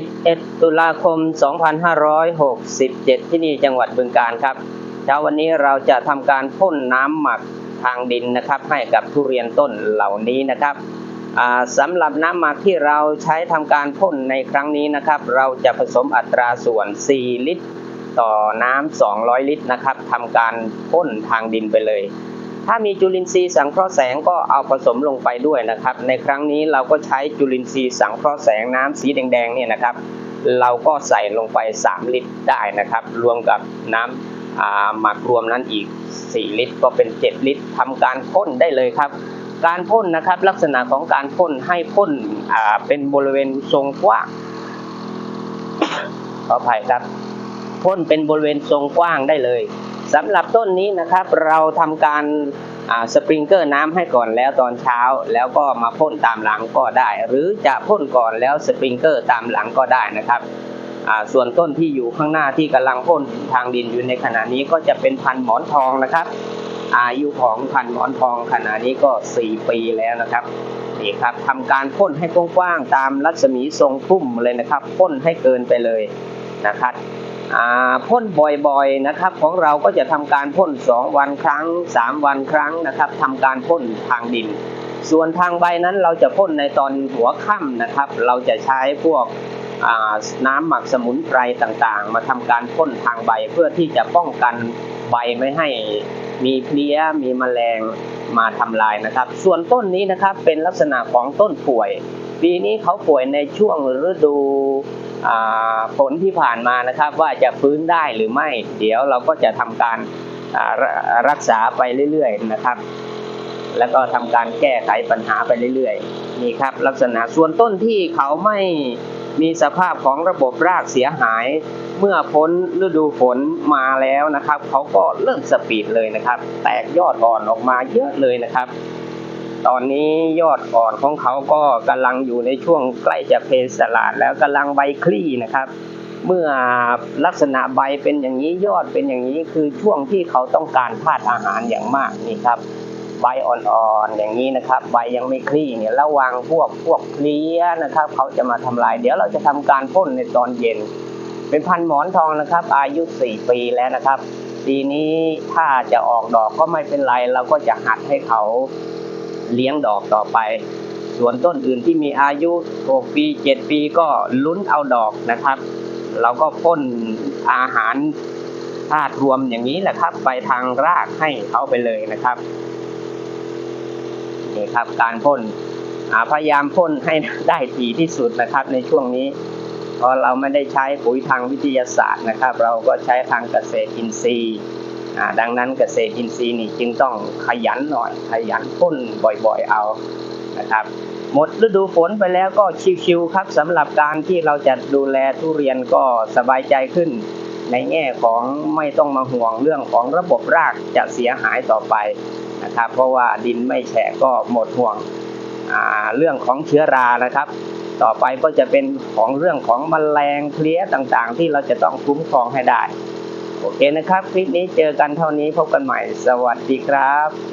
11 ตุลาคม 2567 ที่นี่จังหวัดบึงกาฬครับเช้าวันนี้เราจะทำการพ่นน้ำหมักทางดินนะครับ ให้กับทุเรียนต้นเหล่านี้นะครับอ่าสำหรับน้ำหมักที่เราใช้ทำการพ่นในครั้งนี้นะครับ เราจะผสมอัตราส่วน 4 ลิตร ต่อน้ำ200 ลิตรนะครับทำการพ่นทางดินไปเลย ถ้ามีจุลินทรีย์สังเคราะห์แสงก็เอาผสมลงไปด้วยนะครับ ในครั้งนี้เราก็ใช้จุลินทรีย์สังเคราะห์แสงน้ำสีแดงๆเนี่ยนะครับ เราก็ใส่ลงไป 3 ลิตรได้นะครับ รวมกับน้ำอ่าหมักรวมนั้นอีก 4 ลิตร ก็เป็น 7 ลิตรทำการพ่นได้เลยครับ การพ่นนะครับลักษณะของการพ่นให้พ่นเป็นบริเวณทรงกว้างขออภัยครับพ่นเป็นบริเวณทรงกว้างได้เลย สำหรับต้นนี้นะครับเราทำการสปริงเกอร์น้ำให้ก่อนแล้วตอนเช้า แล้วก็มาพ่นตามหลังก็ได้ หรือจะพ่นก่อนแล้วสปริงเกอร์ตามหลังก็ได้นะครับส่วนต้นที่อยู่ข้างหน้าที่กำลังพ่นทางดินอยู่ในขณะนี้ก็จะเป็นพันธุ์หมอนทองนะครับ อายุของพันธุ์หมอนทองขณะนี้ก็ 4 ปีแล้วนะครับนี่ครับทำการพ่นให้กว้างๆตามรัศมีทรงพุ่มเลยนะครับพ่นให้เกินไปเลยนะครับ พ่นบ่อยๆนะครับ ของเราก็จะทำการพ่น 2 วันครั้ง 3 วันครั้งนะครับทำการพ่นทางดิน ส่วนทางใบนั้นเราจะพ่นในตอนหัวค่ำนะครับ เราจะใช้พวกน้ำหมักสมุนไพรต่างๆ มาทำการพ่นทางใบเพื่อที่จะป้องกันใบไม่ให้มีเพลี้ยมีแมลงมาทำลายนะครับ ส่วนต้นนี้นะครับเป็นลักษณะของต้นป่วย ปีนี้เขาป่วยในช่วงฤดู อ่าฝนที่ผ่านมานะครับว่าจะฟื้นได้หรือไม่ เดี๋ยวเราก็จะทำการอ่ารัรักษาไปเรื่อยๆนะครับ แล้วก็ทำการแก้ไขปัญหาไปเรื่อยๆนี่ครับลักษณะส่วนต้นที่เขาไม่มีสภาพของระบบรากเสียหาย เมื่อพ้นฤดูฝนมาแล้วนะครับ เขาก็เริ่มสปีดเลยนะครับ แตกยอดอ่อนออกมาเยอะเลยนะครับ ตอนนี้ยอดอ่อนของเขาก็กำลังอยู่ในช่วงใกล้จะเพสลาดแล้วกำลังใบคลี่นะครับ เมื่อลักษณะใบเป็นอย่างนี้ยอดเป็นอย่างนี้คือช่วงที่เขาต้องการธาตุอาหารอย่างมากนี่ครับ ใบอ่อนๆอย่างนี้นะครับ ใบยังไม่คลี่เนี่ยระวังพวกพวกเพลี้ยนะครับ เขาจะมาทำลาย เดี๋ยวเราจะทำการพ่นในตอนเย็น เป็นพันหมอนทองนะครับ อายุ 4 ปีแล้วนะครับปีนี้ถ้าจะออกดอกก็ไม่เป็นไรเราก็จะหัดให้เขา เลี้ยงดอกต่อไป ส่วนต้นอื่นที่มีอายุ6ปี7ปีก็ลุ้นเอาดอกนะครับ เราก็พ่นอาหารธาตุรวมอย่างนี้แหละครับ ไปทางรากให้เขาไปเลยนะครับนี่ครับการพ่นาพยายามพ่นให้ได้ถี่ที่สุดนะครับในช่วงนี้เพราะเราไม่ได้ใช้ปุ๋ยทางวิทยาศาสตร์นะครับ เราก็ใช้ทางเกษตรอินทรีย์ ดังนั้นเกษตรอินทรีย์นี่จึงต้องขยันหน่อย ขยันพ่นบ่อยๆเอานะครับหมดฤดูฝนไปแล้วก็ชิวๆครับสำหรับการที่เราจะดูแลทุเรียนก็สบายใจขึ้น ในแง่ของไม่ต้องมาห่วงเรื่องของระบบรากจะเสียหายต่อไปนะครับเพราะว่าดินไม่แฉะก็หมดห่วงเรื่องของเชื้อรานะครับ ต่อไปก็จะเป็นของเรื่องของแมลงเพลี้ยต่างๆ ที่เราจะต้องคุ้มครองให้ได้ โอเคนะครับ คลิปนี้เจอกันเท่านี้พบกันใหม่ สวัสดีครับ